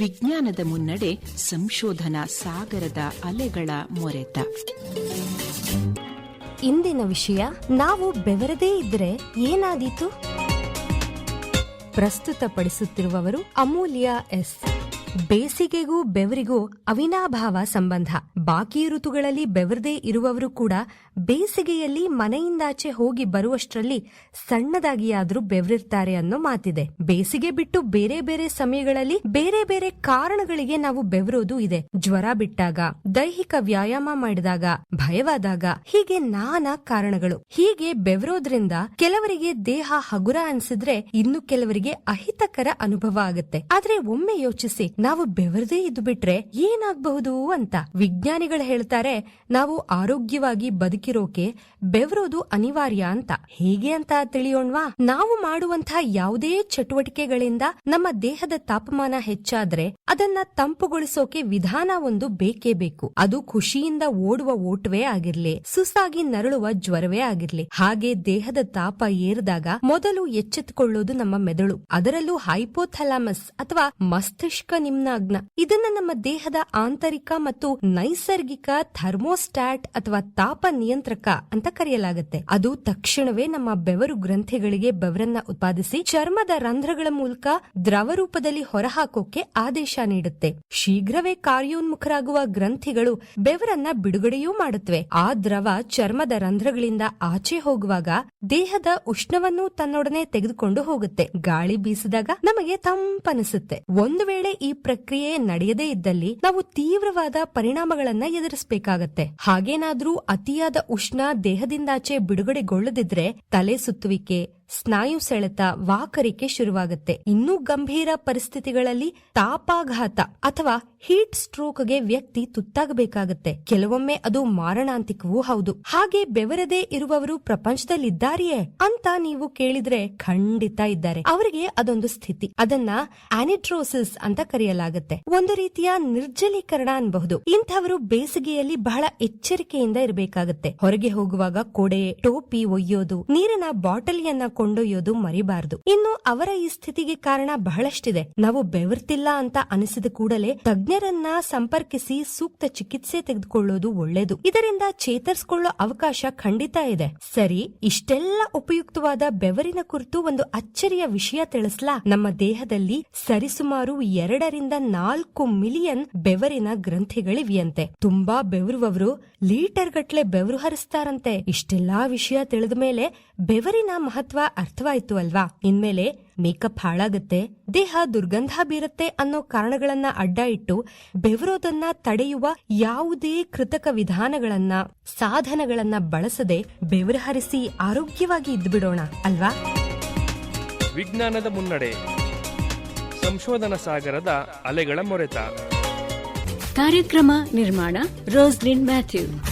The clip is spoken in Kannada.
ವಿಜ್ಞಾನದ ಮುನ್ನಡೆ ಸಂಶೋಧನಾ ಸಾಗರದ ಅಲೆಗಳ ಮೊರೆತ. ಇಂದಿನ ವಿಷಯ, ನಾವು ಬೆವರದೇ ಇದ್ರೆ ಏನಾದೀತು? ಪ್ರಸ್ತುತಪಡಿಸುತ್ತಿರುವವರು ಅಮೂಲ್ಯ ಎಸ್. ಬೇಸಿಗೆಗೂ ಬೆವರಿಗೂ ಅವಿನಾಭಾವ ಸಂಬಂಧ. ಬಾಕಿ ಋತುಗಳಲ್ಲಿ ಬೆವರದೇ ಇರುವವರು ಕೂಡ ಬೇಸಿಗೆಯಲ್ಲಿ ಮನೆಯಿಂದಾಚೆ ಹೋಗಿ ಬರುವಷ್ಟರಲ್ಲಿ ಸಣ್ಣದಾಗಿಯಾದರೂ ಬೆವರಿರ್ತಾರೆ ಅನ್ನೋ ಮಾತಿದೆ. ಬೇಸಿಗೆ ಬಿಟ್ಟು ಬೇರೆ ಬೇರೆ ಸಮಯಗಳಲ್ಲಿ ಬೇರೆ ಬೇರೆ ಕಾರಣಗಳಿಗೆ ನಾವು ಬೆವರೋದು ಇದೆ. ಜ್ವರ ಬಿಟ್ಟಾಗ, ದೈಹಿಕ ವ್ಯಾಯಾಮ ಮಾಡಿದಾಗ, ಭಯವಾದಾಗ ಹೀಗೆ ನಾನಾ ಕಾರಣಗಳು. ಹೀಗೆ ಬೆವರೋದ್ರಿಂದ ಕೆಲವರಿಗೆ ದೇಹ ಹಗುರ ಅನ್ಸಿದ್ರೆ ಇನ್ನು ಕೆಲವರಿಗೆ ಅಹಿತಕರ ಅನುಭವ ಆಗುತ್ತೆ. ಆದ್ರೆ ಒಮ್ಮೆ ಯೋಚಿಸಿ ನಾವು ಬೆವರದೇ ಇದ್ದು ಬಿಟ್ರೆ ಏನಾಗಬಹುದು ಅಂತ ವಿಜ್ಞಾನಿಗಳು ಹೇಳ್ತಾರೆ, ನಾವು ಆರೋಗ್ಯವಾಗಿ ಬದುಕಿರೋಕೆ ಬೆವರೋದು ಅನಿವಾರ್ಯ ಅಂತ. ಹೇಗೆ ಅಂತ ತಿಳಿಯೋಣ್ವಾ? ನಾವು ಮಾಡುವಂತಹ ಯಾವುದೇ ಚಟುವಟಿಕೆಗಳಿಂದ ನಮ್ಮ ದೇಹದ ತಾಪಮಾನ ಹೆಚ್ಚಾದ್ರೆ ಅದನ್ನ ತಂಪುಗೊಳಿಸೋಕೆ ವಿಧಾನ ಒಂದು ಬೇಕೇ ಬೇಕು. ಅದು ಖುಷಿಯಿಂದ ಓಡುವ ಓಟವೇ ಆಗಿರ್ಲಿ ಸುಸಾಗಿ ನರಳುವ ಜ್ವರವೇ ಆಗಿರ್ಲಿ, ಹಾಗೆ ದೇಹದ ತಾಪ ಏರಿದಾಗ ಮೊದಲು ಎಚ್ಚೆತ್ತುಕೊಳ್ಳೋದು ನಮ್ಮ ಮೆದುಳು. ಅದರಲ್ಲೂ ಹೈಪೋಥಲಾಮಸ್ ಅಥವಾ ಮಸ್ತಿಷ್ಕ ನಿಮ್ನಾಗ್ನ. ಇದನ್ನ ನಮ್ಮ ದೇಹದ ಆಂತರಿಕ ಮತ್ತು ನೈಸರ್ಗಿಕ ಥರ್ಮೋಸ್ಟಾಟ್ ಅಥವಾ ತಾಪ ನಿಯಂತ್ರಕ ಅಂತ ಕರೆಯಲಾಗುತ್ತೆ. ಅದು ತಕ್ಷಣವೇ ನಮ್ಮ ಬೆವರು ಗ್ರಂಥಿಗಳಿಗೆ ಬೆವರನ್ನ ಉತ್ಪಾದಿಸಿ ಚರ್ಮದ ರಂಧ್ರಗಳ ಮೂಲಕ ದ್ರವ ರೂಪದಲ್ಲಿ ಹೊರಹಾಕೋಕೆ ಆದೇಶ ನೀಡುತ್ತೆ. ಶೀಘ್ರವೇ ಕಾರ್ಯೋನ್ಮುಖರಾಗುವ ಗ್ರಂಥಿಗಳು ಬೆವರನ್ನ ಬಿಡುಗಡೆಯೂ ಮಾಡುತ್ತವೆ ಆ ದ್ರವ ಚರ್ಮದ ರಂಧ್ರಗಳಿಂದ ಆಚೆ ಹೋಗುವಾಗ ದೇಹದ ಉಷ್ಣವನ್ನು ತನ್ನೊಡನೆ ತೆಗೆದುಕೊಂಡು ಹೋಗುತ್ತೆ. ಗಾಳಿ ಬೀಸಿದಾಗ ನಮಗೆ ತಂಪನಿಸುತ್ತೆ ಒಂದು ವೇಳೆ ಈ ಪ್ರಕ್ರಿಯೆ ನಡೆಯದೇ ಇದ್ದಲ್ಲಿ ನಾವು ತೀವ್ರವಾದ ಪರಿಣಾಮಗಳನ್ನ ಎದುರಿಸಬೇಕಾಗತ್ತೆ. ಹಾಗೇನಾದ್ರೂ ಅತಿಯಾದ ಉಷ್ಣ ದೇಹದಿಂದಾಚೆ ಬಿಡುಗಡೆಗೊಳ್ಳದಿದ್ರೆ ತಲೆ ಸುತ್ತುವಿಕೆ ಸ್ನಾಯು ಸೆಳೆತ ವಾಕರಿಕೆ ಶುರುವಾಗುತ್ತೆ. ಇನ್ನೂ ಗಂಭೀರ ಪರಿಸ್ಥಿತಿಗಳಲ್ಲಿ ತಾಪಾಘಾತ ಅಥವಾ ಹೀಟ್ ಸ್ಟ್ರೋಕ್ಗೆ ವ್ಯಕ್ತಿ ತುತ್ತಾಗಬೇಕಾಗುತ್ತೆ. ಕೆಲವೊಮ್ಮೆ ಅದು ಮಾರಣಾಂತಿಕವೂ ಹೌದು. ಹಾಗೆ ಬೆವರದೇ ಇರುವವರು ಪ್ರಪಂಚದಲ್ಲಿದ್ದಾರೆಯೇ ಅಂತ ನೀವು ಕೇಳಿದ್ರೆ ಖಂಡಿತ ಇದ್ದಾರೆ. ಅವರಿಗೆ ಅದೊಂದು ಸ್ಥಿತಿ. ಅದನ್ನ ಆನಿಟ್ರೋಸಿಸ್ ಅಂತ ಕರೆಯಲಾಗುತ್ತೆ. ಒಂದು ರೀತಿಯ ನಿರ್ಜಲೀಕರಣ ಅನ್ಬಹುದು. ಇಂಥವರು ಬೇಸಿಗೆಯಲ್ಲಿ ಬಹಳ ಎಚ್ಚರಿಕೆಯಿಂದ ಇರಬೇಕಾಗುತ್ತೆ. ಹೊರಗೆ ಹೋಗುವಾಗ ಕೊಡೆ, ಟೋಪಿ ಒಯ್ಯೋದು, ನೀರಿನ ಬಾಟಲಿಯನ್ನ ಕೊಂಡೊಯ್ಯೋದು ಮರಿಬಾರದು. ಇನ್ನು ಅವರ ಈ ಸ್ಥಿತಿಗೆ ಕಾರಣ ಬಹಳಷ್ಟಿದೆ. ನಾವು ಬೆವರ್ತಿಲ್ಲ ಅಂತ ಅನಿಸಿದ ಕೂಡಲೇ ತಜ್ಞರನ್ನ ಸಂಪರ್ಕಿಸಿ ಸೂಕ್ತ ಚಿಕಿತ್ಸೆ ತೆಗೆದುಕೊಳ್ಳೋದು ಒಳ್ಳೇದು ಇದರಿಂದ ಚೇತರಿಸಿಕೊಳ್ಳೋ ಅವಕಾಶ ಖಂಡಿತ ಇದೆ. ಸರಿ, ಇಷ್ಟೆಲ್ಲ ಉಪಯುಕ್ತವಾದ ಬೆವರಿನ ಕುರಿತು ಒಂದು ಅಚ್ಚರಿಯ ವಿಷಯ ತಿಳಿಸ್ಲಾ? ನಮ್ಮ ದೇಹದಲ್ಲಿ ಸರಿಸುಮಾರು ಎರಡರಿಂದ ನಾಲ್ಕು ಮಿಲಿಯನ್ ಬೆವರಿನ ಗ್ರಂಥಿಗಳಿವೆಯಂತೆ. ತುಂಬಾ ಬೆವರುವವರು ಲೀಟರ್ ಗಟ್ಲೆ ಬೆವರು ಹರಿಸ್ತಾರಂತೆ. ಇಷ್ಟೆಲ್ಲಾ ವಿಷಯ ತಿಳಿದ ಮೇಲೆ ಬೆವರಿನ ಮಹತ್ವ ಅರ್ಥವಾಯ್ತು ಅಲ್ವಾ? ಇನ್ಮೇಲೆ ಮೇಕಪ್ ಹಾಳಾಗತ್ತೆ ದೇಹ ದುರ್ಗಂಧ ಬೀರುತ್ತೆ ಅನ್ನೋ ಕಾರಣಗಳನ್ನ ಅಡ್ಡ ಇಟ್ಟು ಬೆವರೋದನ್ನ ತಡೆಯುವ ಯಾವುದೇ ಕೃತಕ ವಿಧಾನಗಳನ್ನ ಸಾಧನಗಳನ್ನ ಬಳಸದೆ ಬೆವರ ಹರಿಸಿ ಆರೋಗ್ಯವಾಗಿ ಇದ್ಬಿಡೋಣ ಅಲ್ವಾ? ವಿಜ್ಞಾನದ ಮುನ್ನಡೆ. ಸಂಶೋಧನಾ ಸಾಗರದ ಅಲೆಗಳ ಮೊರೆತ. ಕಾರ್ಯಕ್ರಮ ನಿರ್ಮಾಣ ರೋಸ್ಲಿನ್ ಮ್ಯಾಥ್ಯೂ.